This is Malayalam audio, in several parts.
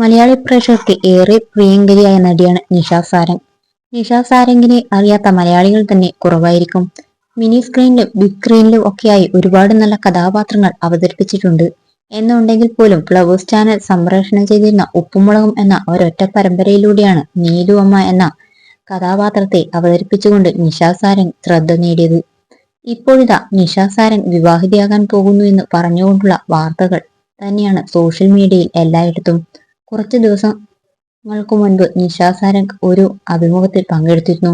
മലയാളി പ്രേക്ഷകർക്ക് ഏറെ പ്രിയങ്കരിയായ നടിയാണ് നിഷ സാരംഗ്. നിഷ സാരംഗിനെ അറിയാത്ത മലയാളികൾ തന്നെ കുറവായിരിക്കും. മിനി സ്ക്രീനിലും ബിഗ് സ്ക്രീനിലും ഒക്കെയായി ഒരുപാട് നല്ല കഥാപാത്രങ്ങൾ അവതരിപ്പിച്ചിട്ടുണ്ട്. എന്നുണ്ടെങ്കിൽ പോലും ഫ്ലവേഴ്സ് ചാനൽ സംപ്രേഷണം ചെയ്തിരുന്ന ഉപ്പുമുളകും എന്ന ഒരൊറ്റ പരമ്പരയിലൂടെയാണ് നീലു അമ്മ എന്ന കഥാപാത്രത്തെ അവതരിപ്പിച്ചുകൊണ്ട് നിഷ സാരംഗ് ശ്രദ്ധ നേടിയത്. ഇപ്പോഴിതാ നിഷ സാരംഗ് വിവാഹിതയാകാൻ പോകുന്നു എന്ന് പറഞ്ഞുകൊണ്ടുള്ള വാർത്തകൾ തന്നെയാണ് സോഷ്യൽ മീഡിയയിൽ എല്ലായിടത്തും. കുറച്ച് ദിവസങ്ങൾക്ക് മുൻപ് നിഷാസാരൻ ഒരു അഭിമുഖത്തിൽ പങ്കെടുത്തിരുന്നു.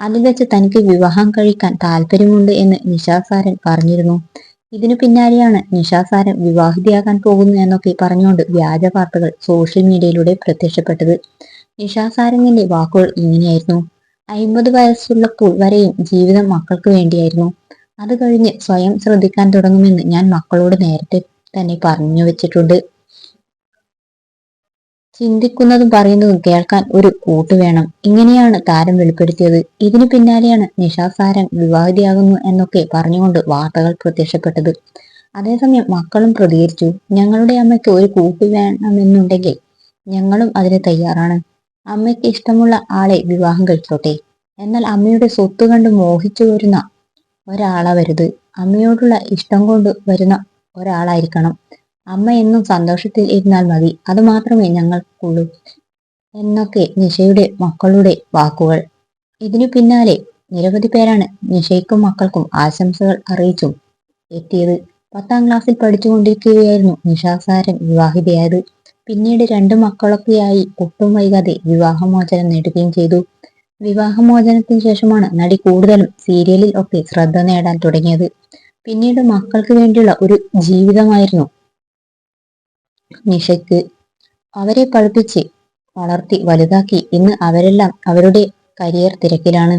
അതിൽ വെച്ച് തനിക്ക് വിവാഹം കഴിക്കാൻ താല്പര്യമുണ്ട് എന്ന് നിശാസാരൻ പറഞ്ഞിരുന്നു. ഇതിനു പിന്നാലെയാണ് നിശാസാരൻ വിവാഹിതയാകാൻ പോകുന്നു എന്നൊക്കെ പറഞ്ഞുകൊണ്ട് വ്യാജ വാർത്തകൾ സോഷ്യൽ മീഡിയയിലൂടെ പ്രത്യക്ഷപ്പെട്ടത്. നിഷാ സാരംഗിന്റെ വാക്കുകൾ ഇങ്ങനെയായിരുന്നു. അയിമ്പത് വയസ്സുള്ളപ്പോൾ വരെയും ജീവിതം മക്കൾക്ക് വേണ്ടിയായിരുന്നു. അത് കഴിഞ്ഞ് സ്വയം ശ്രദ്ധിക്കാൻ തുടങ്ങുമെന്ന് ഞാൻ മക്കളോട് നേരത്തെ തന്നെ പറഞ്ഞു വെച്ചിട്ടുണ്ട്. ചിന്തിക്കുന്നതും പറയുന്നതും കേൾക്കാൻ ഒരു കൂട്ട് വേണം. ഇങ്ങനെയാണ് താരം വെളിപ്പെടുത്തിയത്. ഇതിനു പിന്നാലെയാണ് നിഷാ സാരംഗ് വിവാഹിതയാകുന്നു എന്നൊക്കെ പറഞ്ഞുകൊണ്ട് വാർത്തകൾ പ്രത്യക്ഷപ്പെട്ടത്. അതേസമയം മക്കളും പ്രതികരിച്ചു. ഞങ്ങളുടെ അമ്മയ്ക്ക് ഒരു കൂട്ട് വേണമെന്നുണ്ടെങ്കിൽ ഞങ്ങളും അതിന് തയ്യാറാണ്. അമ്മയ്ക്ക് ഇഷ്ടമുള്ള ആളെ വിവാഹം കഴിച്ചോട്ടെ. എന്നാൽ അമ്മയുടെ സ്വത്ത് കണ്ട് മോഹിച്ചു വരുന്ന ഒരാളാവരുത്. അമ്മയോടുള്ള ഇഷ്ടം കൊണ്ട് വരുന്ന ഒരാളായിരിക്കണം. അമ്മ എന്നും സന്തോഷത്തിൽ ഇരുന്നാൽ മതി. അത് മാത്രമേ ഞങ്ങൾക്കുള്ളൂ. എന്നൊക്കെ നിഷയുടെ മക്കളുടെ വാക്കുകൾ. ഇതിനു പിന്നാലെ നിരവധി പേരാണ് നിഷയ്ക്കും മക്കൾക്കും ആശംസകൾ അറിയിച്ചും എത്തിയത്. പത്താം ക്ലാസ്സിൽ പഠിച്ചുകൊണ്ടിരിക്കുകയായിരുന്നു നിഷാസാരൻ വിവാഹിതയായത്. പിന്നീട് രണ്ട് മക്കളൊക്കെയായി ഒട്ടും വൈകാതെ വിവാഹമോചനം നേടുകയും ചെയ്തു. വിവാഹമോചനത്തിന് ശേഷമാണ് നടി കൂടുതലും സീരിയലിൽ ഒക്കെ ശ്രദ്ധ നേടാൻ തുടങ്ങിയത്. പിന്നീട് മക്കൾക്ക് വേണ്ടിയുള്ള ഒരു ജീവിതമായിരുന്നു നിഷയ്ക്ക്. അവരെ പഠിപ്പിച്ച് വളർത്തി വലുതാക്കി ഇന്ന് അവരെല്ലാം അവരുടെ കരിയർ തിരക്കിലാണ്.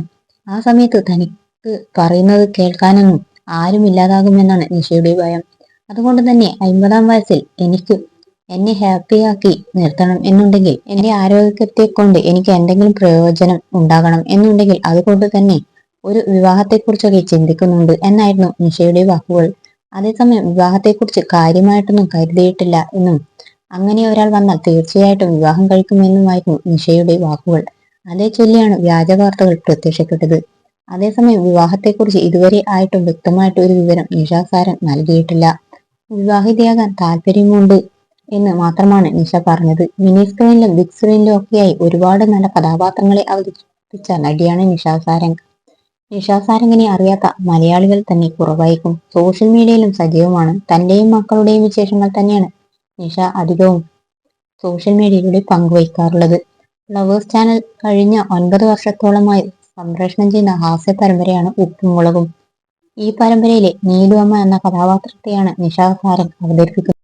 ആ സമയത്ത് തനിക്ക് പറയുന്നത് കേൾക്കാനൊന്നും ആരും ഇല്ലാതാകുമെന്നാണ് നിഷയുടെ ഭയം. അതുകൊണ്ട് തന്നെ അമ്പതാം വയസ്സിൽ എനിക്ക് എന്നെ ഹാപ്പിയാക്കി നിർത്തണം എന്നുണ്ടെങ്കിൽ എന്റെ ആരോഗ്യത്തെ കൊണ്ട് എനിക്ക് എന്തെങ്കിലും പ്രയോജനം ഉണ്ടാകണം എന്നുണ്ടെങ്കിൽ അതുകൊണ്ട് തന്നെ ഒരു വിവാഹത്തെക്കുറിച്ചൊക്കെ ചിന്തിക്കുന്നുണ്ട് എന്നായിരുന്നു നിഷയുടെ വാക്കുകൾ. അതേസമയം വിവാഹത്തെക്കുറിച്ച് കാര്യമായിട്ടൊന്നും കരുതിയിട്ടില്ല എന്നും അങ്ങനെ ഒരാൾ വന്നാൽ തീർച്ചയായിട്ടും വിവാഹം കഴിക്കുമെന്നുമായിരുന്നു നിഷയുടെ വാക്കുകൾ. അതേ ചൊല്ലിയാണ് വ്യാജ വാർത്തകൾ പ്രത്യക്ഷപ്പെട്ടത്. അതേസമയം വിവാഹത്തെക്കുറിച്ച് ഇതുവരെ ആയിട്ടും വ്യക്തമായിട്ട് ഒരു വിവരം നിഷാസാരൻ നൽകിയിട്ടില്ല. വിവാഹിതയാകാൻ താല്പര്യമുണ്ട് എന്ന് മാത്രമാണ് നിഷ പറഞ്ഞത്. മിനി സ്ക്രീനിലും ബിഗ് സ്ക്രീനിലും ഒക്കെയായി ഒരുപാട് നല്ല കഥാപാത്രങ്ങളെ അവതരിപ്പിച്ച നടിയാണ് നിഷാ സാരംഗ് നിഷാ സാരംഗിനെ അറിയാത്ത മലയാളികൾ തന്നെ കുറവായിരിക്കും. സോഷ്യൽ മീഡിയയിലും സജീവമാണ്. തന്റെയും മക്കളുടെയും വിശേഷങ്ങൾ തന്നെയാണ് നിഷ അധികവും സോഷ്യൽ മീഡിയയിലൂടെ പങ്കുവയ്ക്കാറുള്ളത്. ഫ്ലവേഴ്സ് ചാനൽ കഴിഞ്ഞ ഒൻപത് വർഷത്തോളമായി സംപ്രേഷണം ചെയ്യുന്ന ഹാസ്യ പരമ്പരയാണ് ഉപ്പും മുളകും. ഈ പരമ്പരയിലെ നീലുവമ്മ എന്ന കഥാപാത്രത്തെയാണ് നിഷാ സാരംഗ് അവതരിപ്പിക്കുന്നത്.